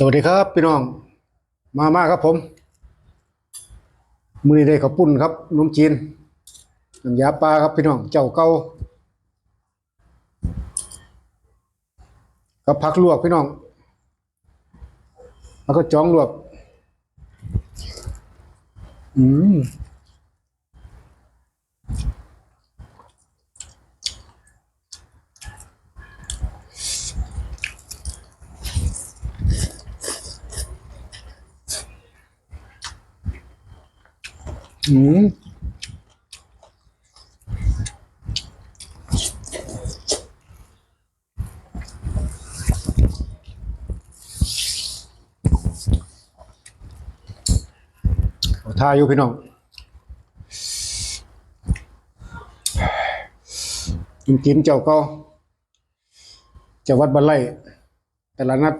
สวัสดีครับพี่น้องมามาครับผม มือนี้ได้ข้าวปุ้นครับนมจีนน้ำยาปลาครับพี่น้องเจ้าเก่ากับผักลวกพี่น้อง แล้วก็จ้องลวก อืม อืมเอาทาอยู่พี่น้องกินกินเจ้าก็เจ้าวัดบันไลแต่ละนัด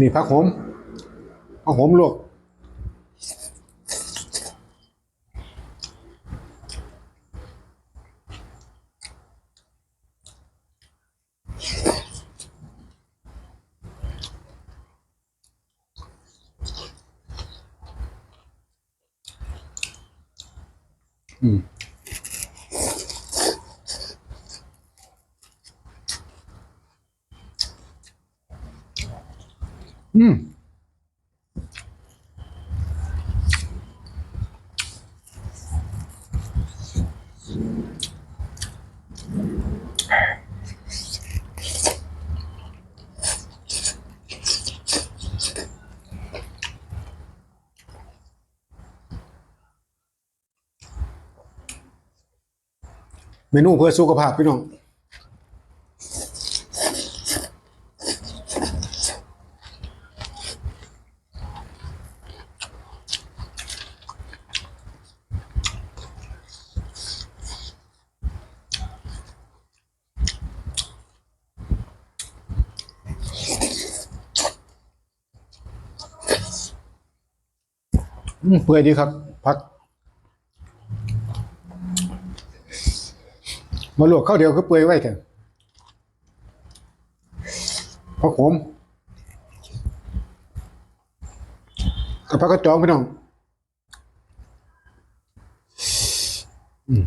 นี่ผักโหมผักโหมลวกอืม อืมเมนูเพื่อสุขภาพพี่น้อง เปื่อยดีครับพักมาลวกข้าวเดียวก็เปื่อยไว้เถอะพักโขมกับพักกระจองพี่น้อง อืม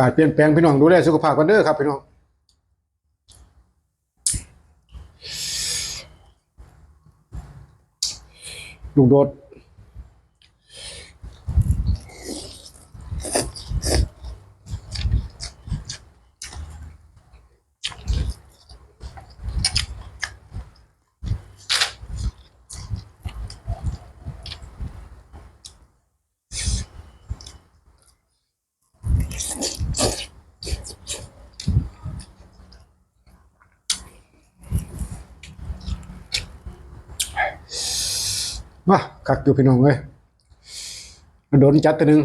การเปลี่ยนแปลงพี่น้องดูแลสุขภาพกันเด้อครับพี่น้องลุงโดด มาคักอยู่พี่น้องเอ้ยโดนจัดตัวหนึ่ง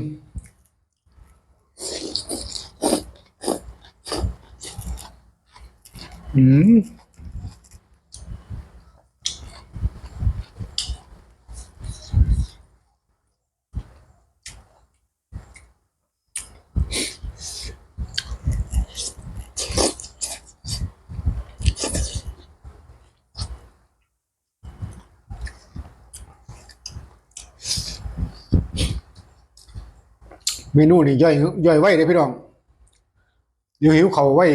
อืม เมนูนี่ย่อยย่อยไว้เลยพี่น้องเดี๋ยวหิวเขาวไว้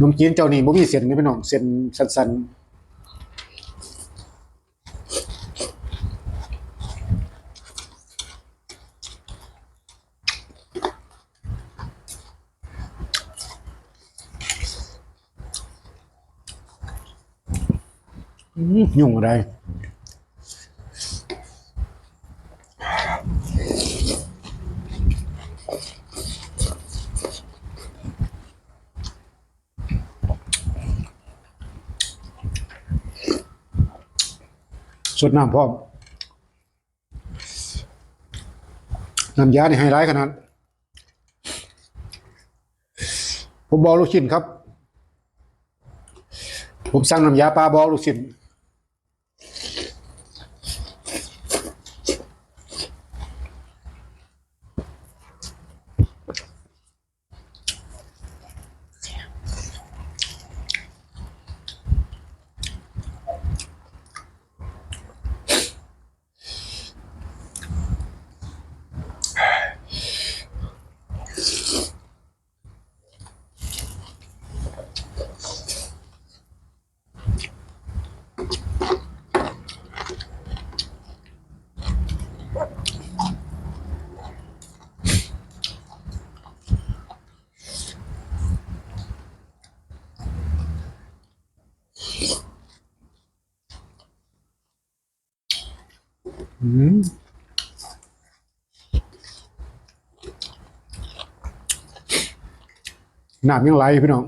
นมจีนเจ้านี่บ่มีเส้นนี่พี่น้องเส้นสั้นๆยุ่งอะไร สดน้ำพร้อม น้ำยานี่ไฮไลท์ขนาด ผมบอกลูกชิ้นครับ ผมสั่งน้ำยาปลาบอกลูกชิ้น อืมน้ำยังไหลพี่น้อง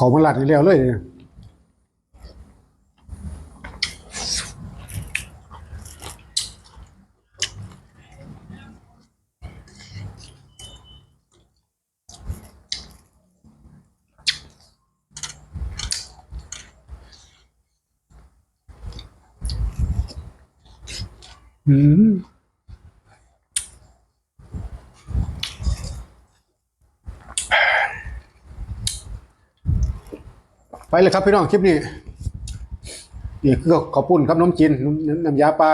เอาของมาลัดนี่แล้วเลยเนี่ยอืม ไปเลยครับพี่น้องคลิปนี้นี่คือขอบคุณครับน้ำจีนน้ำน้ำยาปลา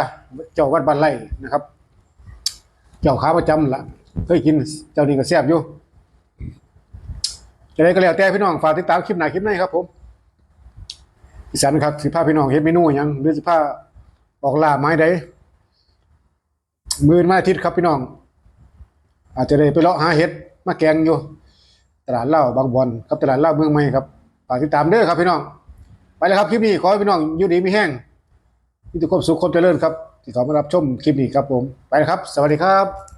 เจ้าวัดบ้านไร่นะครับ เจ้าขาประจำละเคยกินเจ้านี่ก็แซ่บอยู่จะได้ก็แล้วแต่พี่น้องฝากติดตามคลิปไหนคลิปไหนครับผมอีสานครับสิพาพี่น้องเฮ็ดเมนูยังหรือสิพาออกล่าไม้ใดมือมาอาทิตย์ครับพี่น้อง อาจจะได้ไปเลาะหาเห็ดมาแกงอยู่ ตลาดเหล้าบางบอนครับตลาดเหล้าเมืองใหม่ครับ ฝากติดตามเด้อครับพี่น้อง ไปเลยครับคลิปนี้ขอให้พี่น้องอยู่ดีมีแห้งมีแต่ความสุขความเจริญครับที่เขามารับชมคลิปนี้ครับผม ไปเลยครับ สวัสดีครับ